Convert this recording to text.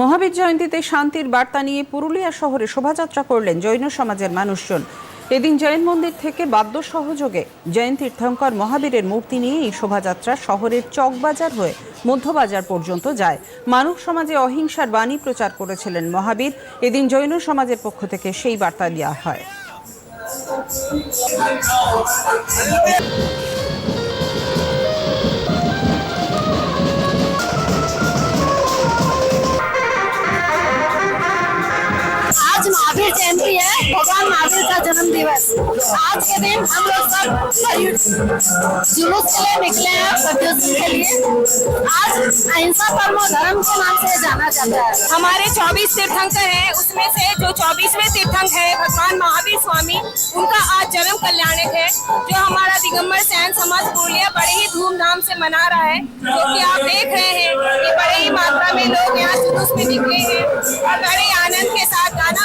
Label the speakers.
Speaker 1: মহাবীর জয়ন্তীতে শান্তির বার্তা নিয়ে পুরুলিয়া শহরে শোভাযাত্রা করলেন জৈন সমাজের মানুষজন। এদিন জৈন মন্দির থেকে বাদ্য সহযোগে জৈন তীর্থঙ্কর মহাবীরের মূর্তি নিয়ে এই শোভাযাত্রা শহরের চকবাজার হয়ে মধ্যবাজার পর্যন্ত যায়। মানব সমাজে অহিংসার বাণী প্রচার করেছিলেন মহাবীর। এদিন জৈন সমাজের পক্ষ থেকে সেই বার্তা দেওয়া হয়।
Speaker 2: जयंती है, भगवान महावीर का जन्म दिवस आज के दिन हम लोग सब जुलूस के लिए निकले हैं प्रद्योषण के लिए। आज अहिंसा परमो धर्म के नाम से जाना जाता है।
Speaker 3: हमारे 24 तीर्थंकर हैं, उसमें से जो 24वें तीर्थंक है, भगवान महावीर स्वामी, उनका आज जन्म कल्याणक है, जो हमारा दिगंबर सैन समाज पुरुलिया बड़े ही धूमधाम से मना रहा है, जो कि आप देख रहे हैं कि बड़े ही मात्रा में लोग यहाँ जुलूस में निकले हैं और बड़े आनंद के साथ गाना